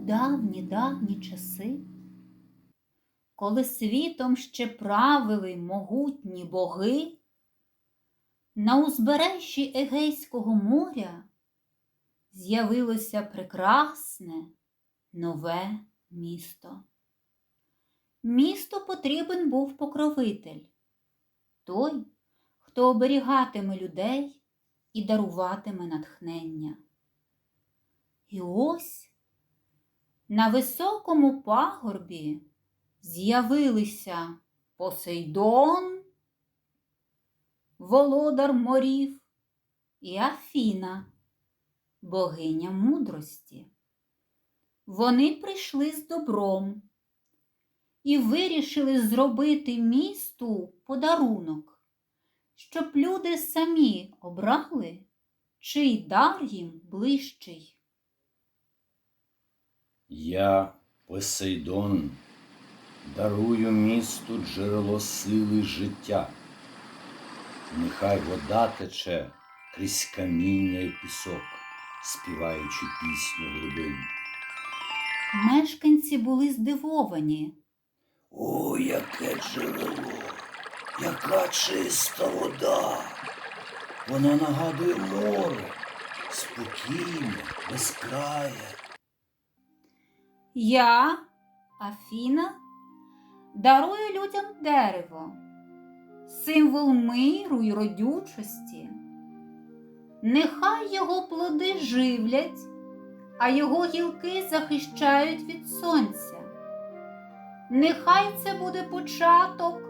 давні давні часи, коли світом ще правили могутні боги, на узбережжі Егейського моря з'явилося прекрасне нове місто. Місту потрібен був покровитель, той, хто оберігатиме людей і даруватиме натхнення. І ось на високому пагорбі з'явилися Посейдон, володар морів і Афіна, богиня мудрості. Вони прийшли з добром і вирішили зробити місту подарунок, щоб люди самі обрали, чий дар їм ближчий. Я, Посейдон, дарую місту джерело сили життя. Нехай вода тече крізь каміння і пісок, співаючи пісню глибин. Мешканці були здивовані. О, яке джерело, яка чиста вода. Вона нагадує море, спокійне, безкрає. Я, Афіна, дарую людям дерево, символ миру й родючості. Нехай його плоди живлять, а його гілки захищають від сонця. Нехай це буде початок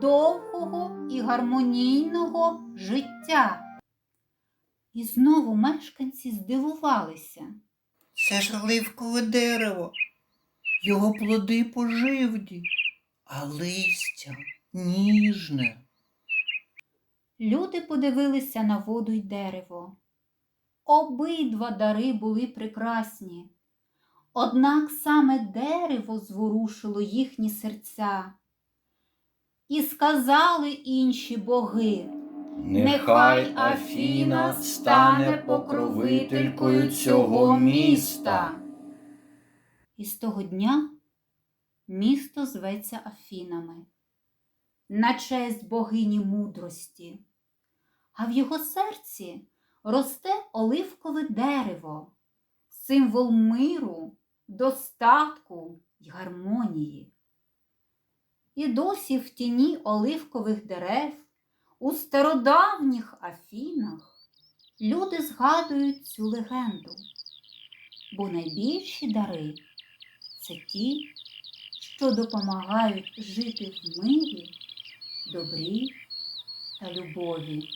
довгого і гармонійного життя. І знову мешканці здивувалися. Це ж оливкове дерево. Його плоди поживні, а листя ніжне. Люди подивилися на воду й дерево. Обидва дари були прекрасні. Однак саме дерево зворушило їхні серця. І сказали інші боги, Нехай Афіна стане покровителькою цього міста. І з того дня місто зветься Афінами, на честь богині мудрості, а в його серці росте оливкове дерево, символ миру, достатку й гармонії. І досі в тіні оливкових дерев у стародавніх Афінах люди згадують цю легенду, бо найбільші дари це ті, що допомагають жити в мирі, добрі та любові.